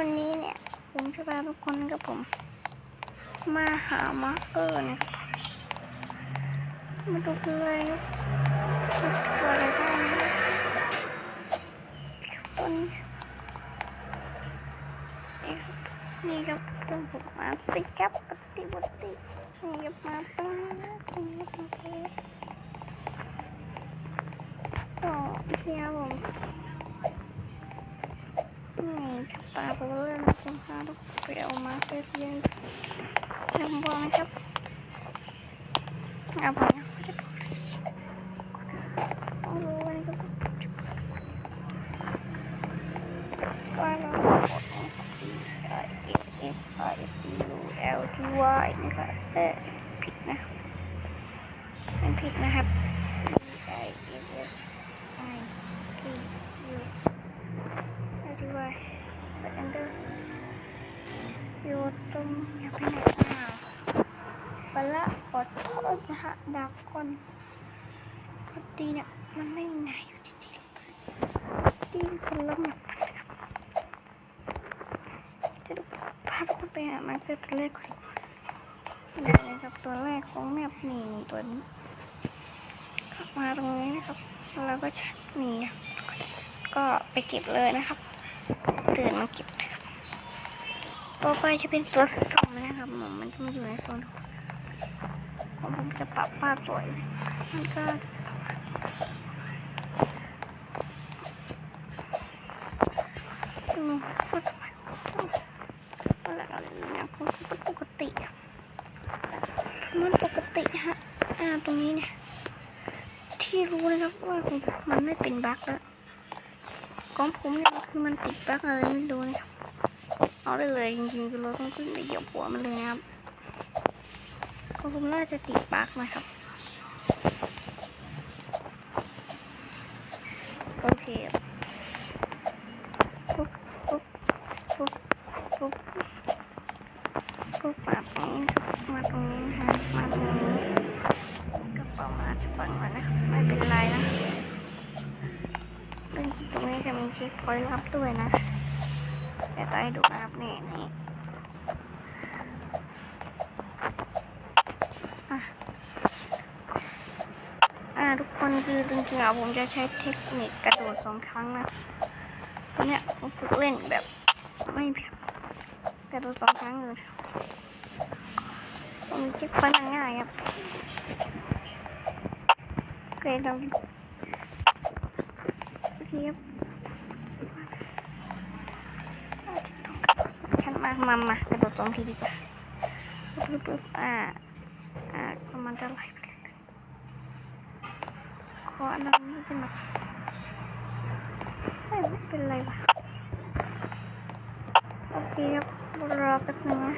วันนี้เนี่ยผมจะพาทุกคนกับผม มาหามาร์คเกอร์นะครับมาดูกันเลยว่าจะตัวอะไรบ้างนะครับคนนี่ครับนี่ครับเครื่องผมมาติดครับปฏิบัตินี่ครับมาป้านี่ครับโอเคต่อที่ครับผม ครับปลาไปเลยนะผมพาทุกคนไปเอามาเพื่อเลี้ยงน้ำบอลนะครับเอาไปนะเอาเลยก็ก็เราไอเอสเอสไอซียูเอลทีวายนะครับเออผิดนะมันผิดนะครับไอเอสเอสไอซียู เอาดีกว่าเปิดอันเดอร์อยู่ตรงอย่าไปไหนอ้าวไปละขอโทษนะฮะดาว คนพอดีเนี่ยมันไม่มีไหนอยู่จริงๆดีคนละหมัดนะครับจะดูพาทุกคนไปหามาเจอตัวแรกก่อนนี่นะครับตัวแรกของแมปนี่ตัวนี้ข้ามาตรงนี้นะครับแล้วก็ชักนี่ก็ไปเก็บเลยนะครับเดินมาเก็บนะครับต่อไปจะเป็นตัวสีส้มนะครับผมมันจะมาอยู่ในโซนของ ผมจะปรับภาพสวยมันก็อืมมันปกติมันปกติฮะอ่าตรงนี้เนี่ย ที่รู้นะครับว่าของผมมันไม่เป็นบั๊กแล้วของผมเนี่ยคือมันติดบั๊กอะไรไม่รู้นะครับเอาได้เลยจริงๆคือเราต้องขึ้นไปเหยียบหัวมันเลยนะครับ ของผมน่าจะติดบั๊กนะครับ โอเคปุ๊บปุ๊บปุ๊บปุ๊บปุ๊บมาตรงนี้ครับมาตรงนี้ฮะมาตรงนี้กระเป๋ามาจะปังมานะไม่เป็นไรนะตรงนี้จะมีเช็คพอยต์ลับด้วยนะเดี๋ยวต้องให้ดูนะครับนี่นี่อะอ่าทุก คือจริงๆอะผมจะใช้เทคนิคกระโดดสองครั้งนะตอนเนี้ยผมฝึกเล่นแบบไม่กระโดดสองครั้งเลยผมเช็คพอยต์ง่ายๆครับเคเราโอเคครับฉันมามามากระโดดสองทีดีกว่าปึ๊บปึ๊บอ่าอ่าประมาณจะไหลไปเลย ขออันนั้นไม่เป็นหรไม่ไม่เป็นไรวะโอเคครับรอแป๊บนึงนะ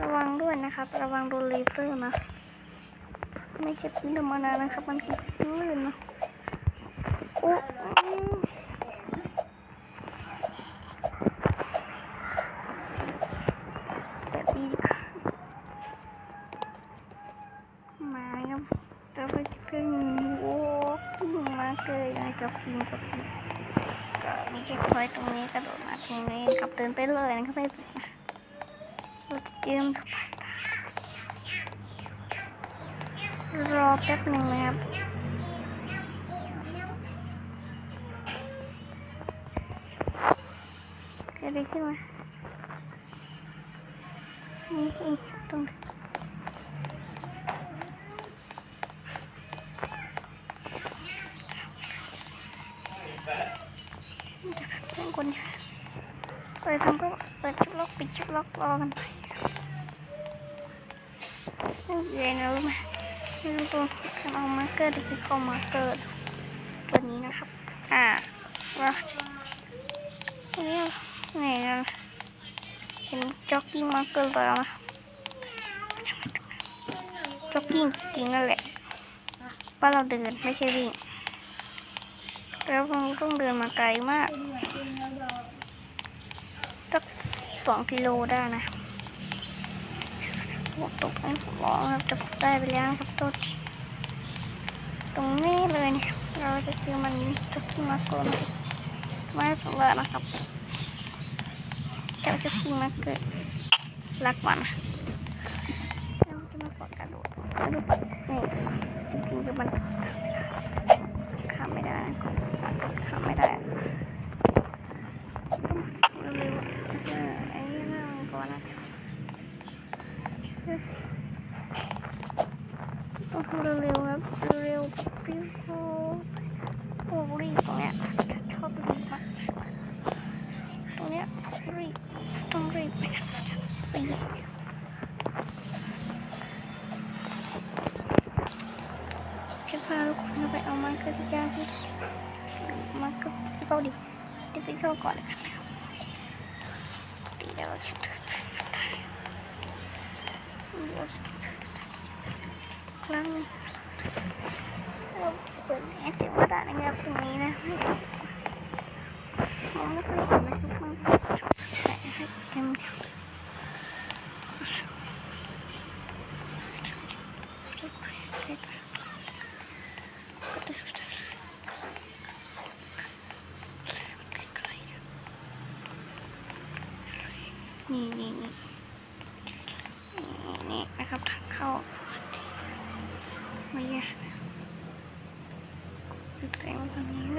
ระวังด้วยนะครับ ระวังโดนเลเซอร์นะ ไม่ใช่พื้นธรรมดานะครับ มันคือพื้นนะโอ้อืมแบบนี้ดีกว่ามาครับจะไปขึ้นโอ้ขึ้นมาเกยนะครับพิงกับพิง ก็มีเช็คพอยตรงนี้กระโดดมาตรงนี้กับเดินไปเลยนะครับไม่ติดนะเราจะเตรียมรอแป๊บหนึ่งนะครับเกิดอะไรขึ้นมานี่ตรงนี้ คนเปิดทำก็เปิดชิปล็อกปิดชิปล็อกรอกันไปนี่เย็นนะรู้ไหมไม่รู้ตัวการเอามาเกอร์ดิจิตอลมาเกอร์ตัวนี้นะครับ อ่าว่าอันนี้ไหนนะเห็นจ็อกกิ้งมาเกอร์แล้วนะจ็อกกิ้งจริงๆนั่นแหละว่าเราเดินไม่ใช่วิ่ง แล้วเราต้องเดินมาไกลมาก สักสองกิโลได้นะโอ้ตกเป็นของครับจะได้ไปแล้วครับตัวตรงนี้เลยเนี่ยเราจะเจอมันจุกที่มาโกนไม่สำเร็นะครับเจ้าจุกที่มาเกิดรักมันแล้วจะมาขอกระโดดกระโดดนี่จริงๆมัน เร็วๆครับเร็วๆปิ้วโอ้รีตรงเนี้ยชอบตรงนี้ตรงเนี้ยรีต้องรีไปไปจะพาทุกคนไปเอามันกระยาที่มันก็เจ้าดิเดี๋ยวไปเจ้าก่อนเลยค่ะเดี๋ยวเราจะเดินไปสุดท้า lang. Ito ba tayo nga pumina? Mama ko yung nasupan. Nee, nee, nee. i Amen.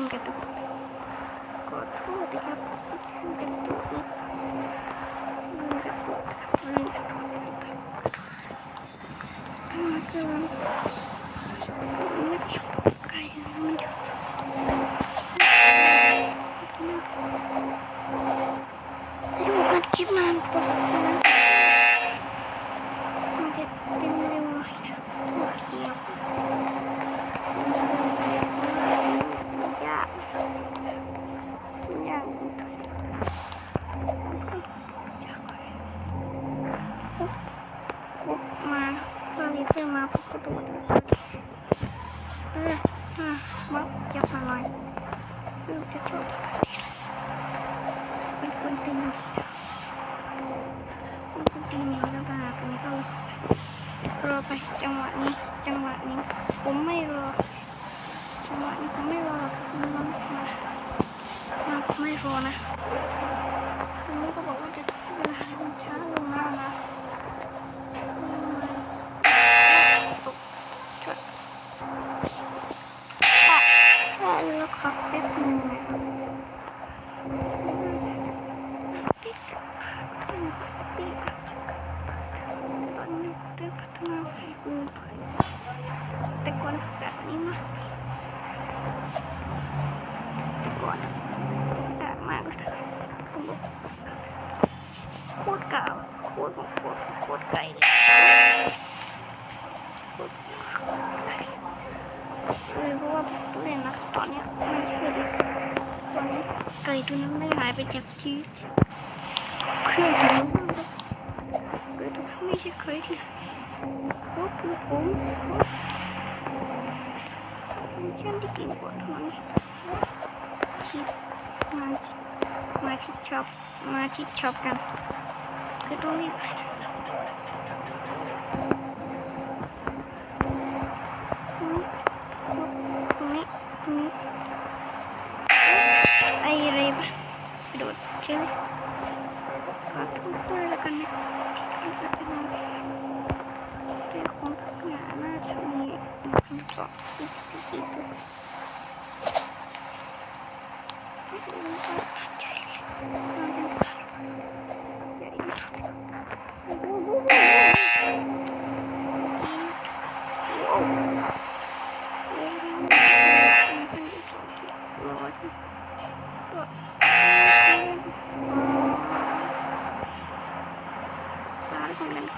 Singapur. Thank you. ังหวะนี้ จังหวะนี้ ผมไม่รอ จังหวะนี้ผมไม่รอมันมันมันไม่รอนะคุณลูกก็บอกว่าจะเวหามันช้าลงมากนะตกช็อตแล้วครับ ที่เครื่องนี้เกิดไม่ใช่ใครที่เขาคือผโหมฉันที่เก่งก่านนที่มามาที่ช็อปมาที่ช็อปกันคือต้องรีบไป kecil satu itu kan dia kontaknya anak cumi untuk itu Wow. Thank you.